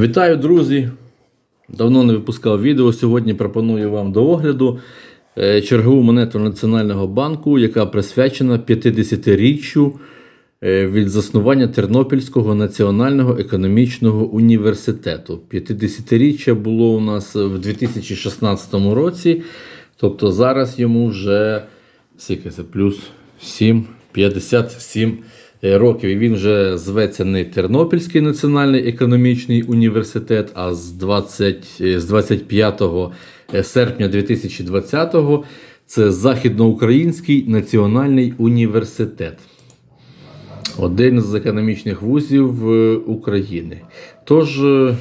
Вітаю, друзі! Давно не випускав відео. Сьогодні пропоную вам до огляду е, чергову монету Національного банку, яка присвячена 50-річчю е, від заснування Тернопільського національного економічного університету. 50-річчя було у нас в 2016 році, тобто зараз йому вже скільки це, плюс 7, 57 е, років. І він вже зветься не Тернопільський національний економічний університет, а з, 20, е, з 25 серпня 2020-го це Західноукраїнський національний університет. Один з економічних вузів е, України. Тож е,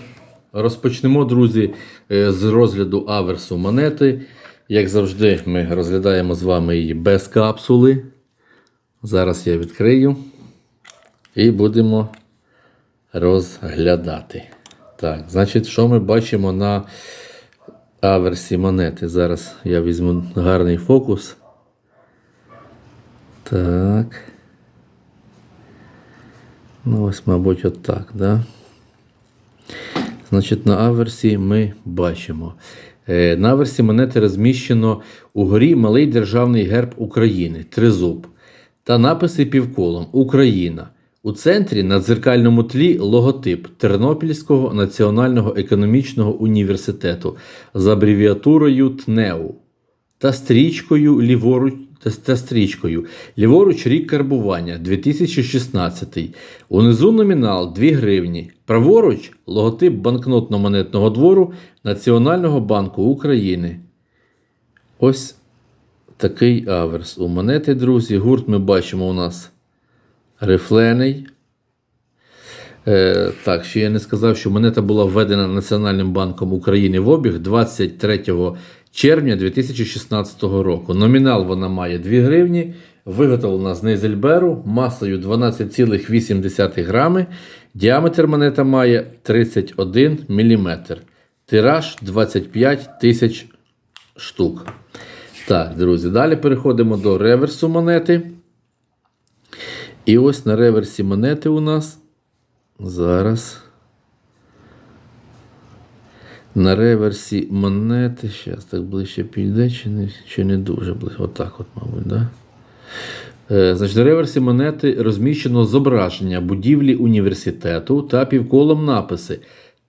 розпочнемо, друзі, е, з розгляду аверсу монети. Як завжди, ми розглядаємо з вами її без капсули. Зараз я відкрию і будемо розглядати. Так, значить, що ми бачимо на аверсі монети? Зараз я візьму гарний фокус. Так. Ну, ось, мабуть, отак, да? Значить, на аверсі ми бачимо. Е, На аверсі монети розміщено угорі малий державний герб України Тризуб та написи півколом Україна. У центрі на дзеркальному тлі логотип Тернопільського національного економічного університету з абревіатурою ТНЕУ та стрічкою ліворуч та, стрічкою. Ліворуч рік карбування 2016. Унизу номінал 2 гривні. Праворуч логотип банкнотно-монетного двору Національного банку України. Ось такий аверс у монети, друзі. Гурт ми бачимо у нас рифлений. Е, так, ще я не сказав, що монета була введена Національним банком України в обіг 23 червня 2016 року. Номінал вона має 2 гривні, виготовлена з нейзельберу масою 12,8 грами. Діаметр монета має 31 мм. Тираж 25 тисяч штук. Так, друзі, далі переходимо до реверсу монети. І ось на реверсі монети у нас зараз. На реверсі монети. Зараз так ближче піде, чи не, чи не дуже ближче. Отак, от, мабуть, да? Е, Значить, на реверсі монети розміщено зображення будівлі університету та півколом написи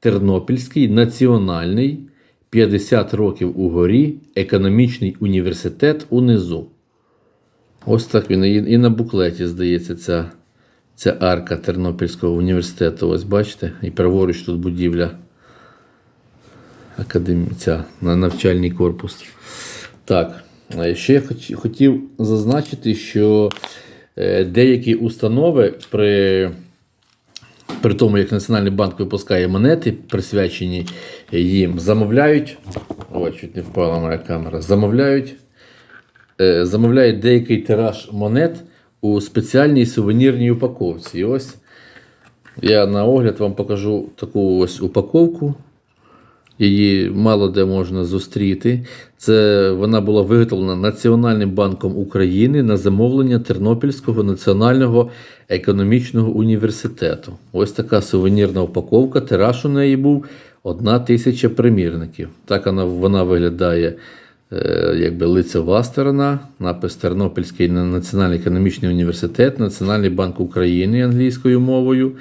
Тернопільський національний 50 років угорі, економічний університет унизу. Ось так він. І на буклеті, здається, ця, ця арка Тернопільського університету. Ось бачите, і праворуч тут будівля. Академія, ця, на навчальний корпус. Так, ще я хотів зазначити, що е, деякі установи при, при тому, як Національний банк випускає монети, присвячені їм, замовляють. Ой, чуть не впала моя камера. Замовляють, замовляють деякий тираж монет у спеціальній сувенірній упаковці. І ось я на огляд вам покажу таку ось упаковку. Її мало де можна зустріти. Це вона була виготовлена Національним банком України на замовлення Тернопільського національного економічного університету. Ось така сувенірна упаковка. Тираж у неї був одна тисяча примірників. Так вона, вона виглядає е, якби лицева сторона, напис Тернопільський національний економічний університет, Національний банк України англійською мовою,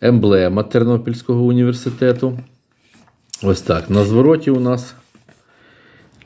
емблема Тернопільського університету. Ось так. На звороті у нас.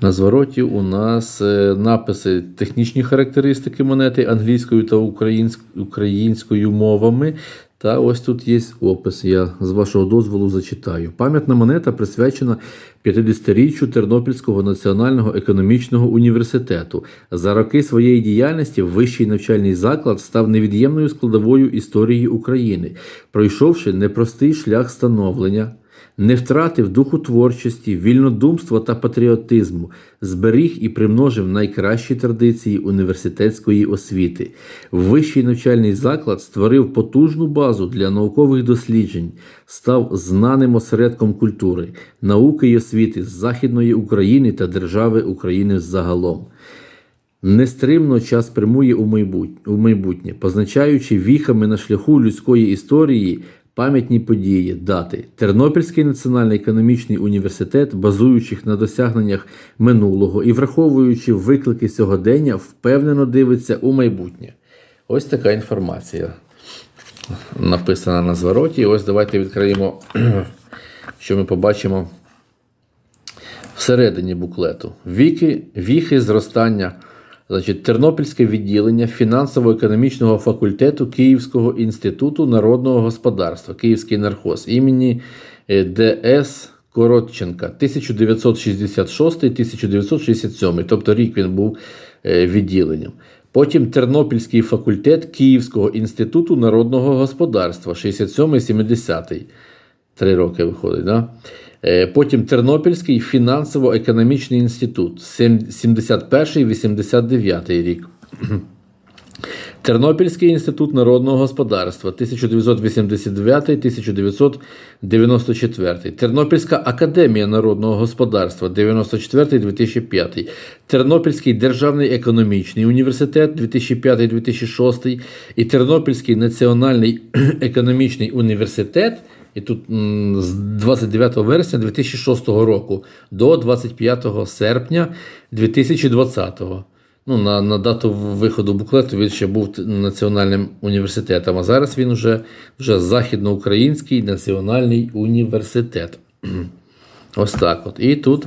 На звороті у нас е, написи технічні характеристики монети англійською та українськ- українською мовами. Та ось тут є опис. Я з вашого дозволу зачитаю. Пам'ятна монета присвячена 50-річчю Тернопільського національного економічного університету. За роки своєї діяльності вищий навчальний заклад став невід'ємною складовою історії України, пройшовши непростий шлях становлення не втратив духу творчості, вільнодумства та патріотизму, зберіг і примножив найкращі традиції університетської освіти. Вищий навчальний заклад створив потужну базу для наукових досліджень, став знаним осередком культури, науки й освіти з Західної України та держави України загалом. Нестримно час прямує у майбутнє, позначаючи віхами на шляху людської історії Пам'ятні події, дати. Тернопільський національний економічний університет, базуючись на досягненнях минулого і враховуючи виклики сьогодення, впевнено дивиться у майбутнє. Ось така інформація написана на звороті. Ось давайте відкриємо, що ми побачимо всередині буклету. Віки, віхи зростання. Значить, Тернопільське відділення фінансово-економічного факультету Київського інституту народного господарства, Київський нархоз імені е, ДС Коротченка 1966-1967, тобто рік він був е, відділенням. Потім Тернопільський факультет Київського інституту народного господарства 67-70. Три роки виходить, да? Е, Потім Тернопільський фінансово-економічний інститут 71-89 рік. Тернопільський інститут народного господарства 1989-1994. Тернопільська академія народного господарства 94-2005. Тернопільський державний економічний університет 2005-2006 і Тернопільський національний економічний університет. І тут з 29 вересня 2006 року до 25 серпня 2020 Ну, на, на дату виходу буклету він ще був національним університетом, а зараз він вже, вже Західноукраїнський національний університет. Ось так от. І тут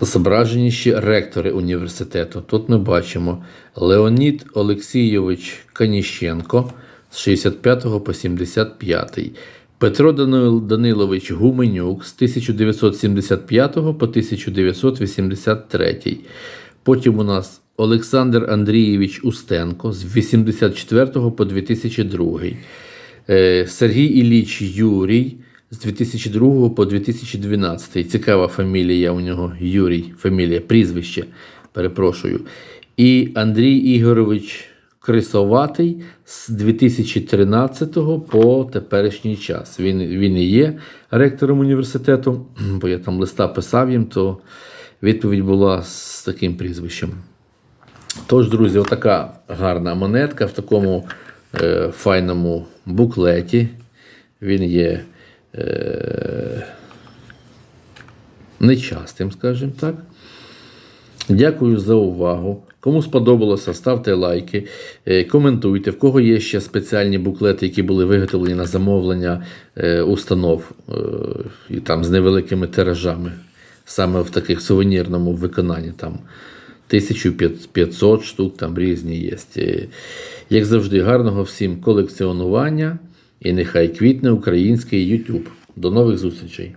зображені ще ректори університету. Тут ми бачимо Леонід Олексійович Каніщенко з 65 по 75. Петро Данилович Гуменюк з 1975 по 1983. Потім у нас Олександр Андрійович Устенко з 84 по 2002. Е, Сергій Ілліч Юрій з 2002 по 2012. Цікава фамілія у нього Юрій, фамілія, прізвище, перепрошую. І Андрій Ігорович Крисоватий з 2013 по теперішній час. Він, він і є ректором університету, бо я там листа писав їм, то відповідь була з таким прізвищем. Тож, друзі, отака гарна монетка в такому е, файному буклеті. Він є е, нечастим, скажімо так. Дякую за увагу. Кому сподобалося, ставте лайки, е, коментуйте. В кого є ще спеціальні буклети, які були виготовлені на замовлення е, установ е, і там з невеликими тиражами, саме в таких сувенірному виконанні. Там 1500 штук, там різні є. Як завжди, гарного всім колекціонування і нехай квітне український YouTube. До нових зустрічей!